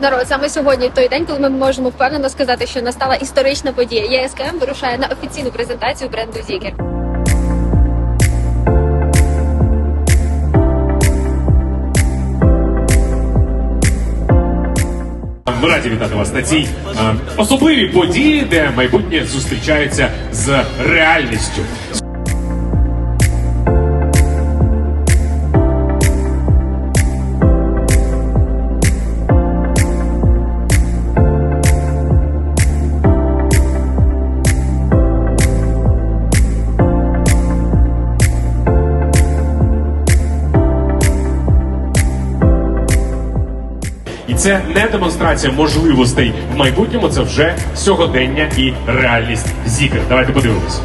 Народ, саме сьогодні той день, коли ми можемо впевнено сказати, що настала історична подія. ЄСКМ вирушає на офіційну презентацію бренду Зікер. Ми раді вітати вас на цій е, особливій події, де майбутнє зустрічається з реальністю. І це не демонстрація можливостей в майбутньому, це вже сьогодення і реальність зікер. Давайте подивимось.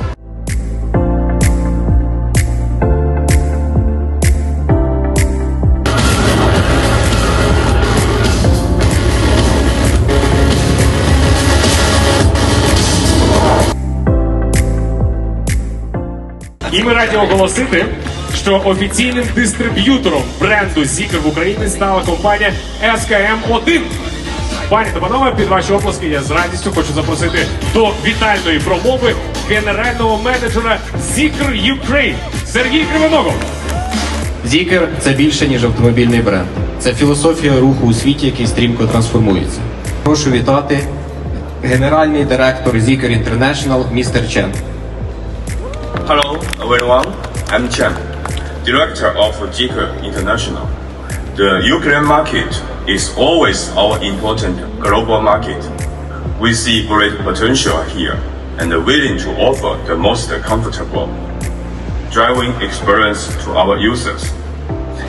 І ми раді оголосити, що офіційним дистриб'ютором бренду Zikr в Україні стала компанія SKM 1 Пані та панове, під ваші оплески я з радістю хочу запросити до вітальної промови генерального менеджера Zikr Ukraine Сергій Кривоногов. Зікер це більше ніж автомобільний бренд. Це філософія руху у світі, який стрімко трансформується. Прошу вітати генеральний директор Зікер International містер Чен. Hello, everyone. I'm Chen, director of Zeekr International. The Ukraine market is always our important global market. We see great potential here and are willing to offer the most comfortable driving experience to our users.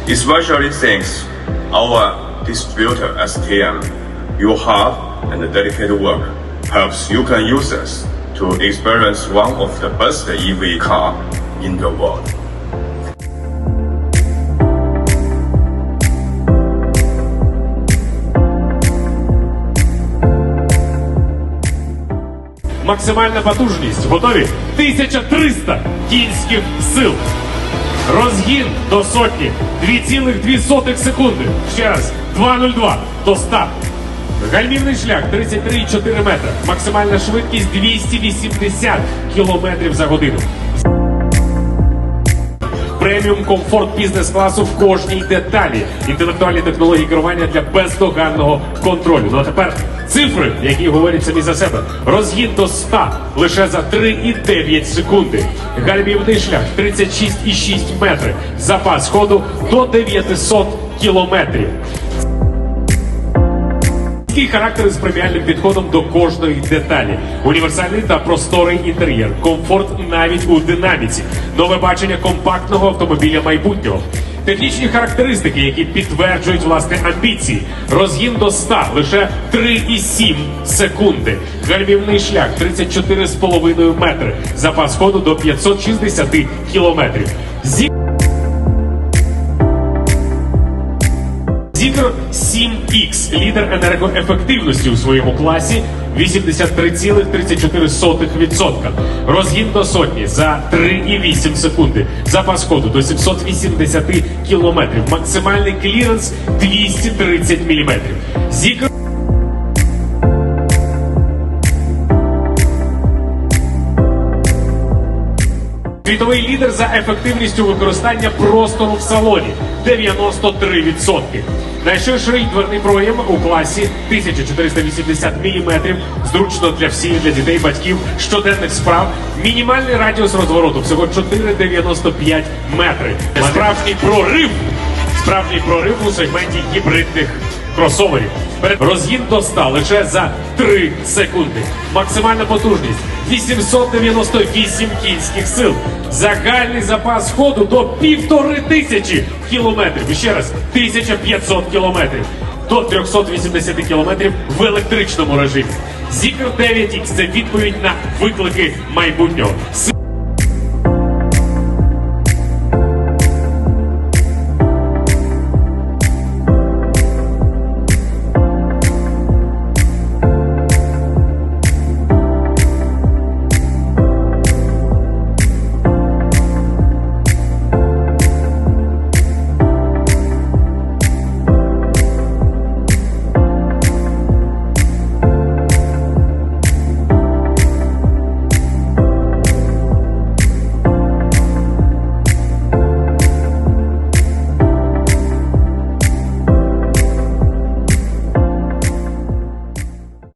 Especially thanks our distributor STM. Your hard and dedicated work helps Ukraine users to experience one of the best EV car in the world. Максимальна потужність готові 1300 кінських сил. Розгін до сотні 2,2 секунди. Ще раз 2,02 до 100. Гальмівний шлях 33,4 метра. Максимальна швидкість 280 км за годину. Преміум комфорт бізнес-класу в кожній деталі. Інтелектуальні технології керування для бездоганного контролю. Ну а тепер цифри, які говорять самі за себе. Розгін до 100 лише за 3,9 секунди. Гальмівний шлях 36,6 метри. Запас ходу до 900 кілометрів. Такий характер з преміальним підходом до кожної деталі. Універсальний та просторий інтер'єр, комфорт навіть у динаміці, нове бачення компактного автомобіля майбутнього. Технічні характеристики, які підтверджують власне амбіції. Розгін до 100 лише 3,7 секунди. Гальмівний шлях 34,5 метри. Запас ходу до 560 кілометрів. Зі... Зікр 7X, лідер енергоефективності у своєму класі 83,34%. Розгін до сотні за 3,8 секунди. Запас ходу до 780 кілометрів. Максимальний кліренс 230 мм. Зікр Світовий лідер за ефективністю використання простору в салоні 93%. Найширший дверний проєм у класі 1480 мм. Зручно для всіх, для дітей, батьків, щоденних справ. Мінімальний радіус розвороту всього 4,95 метри. Справжній прорив. Справжній прорив у сегменті гібридних кросоверів. Розгін до 100 лише за 3 секунди. Максимальна потужність 898 кінських сил. Загальний запас ходу до півтори тисячі кілометрів. Ще раз 1500 кілометрів. До 380 кілометрів в електричному режимі. Zikr 9X – це відповідь на виклики майбутнього.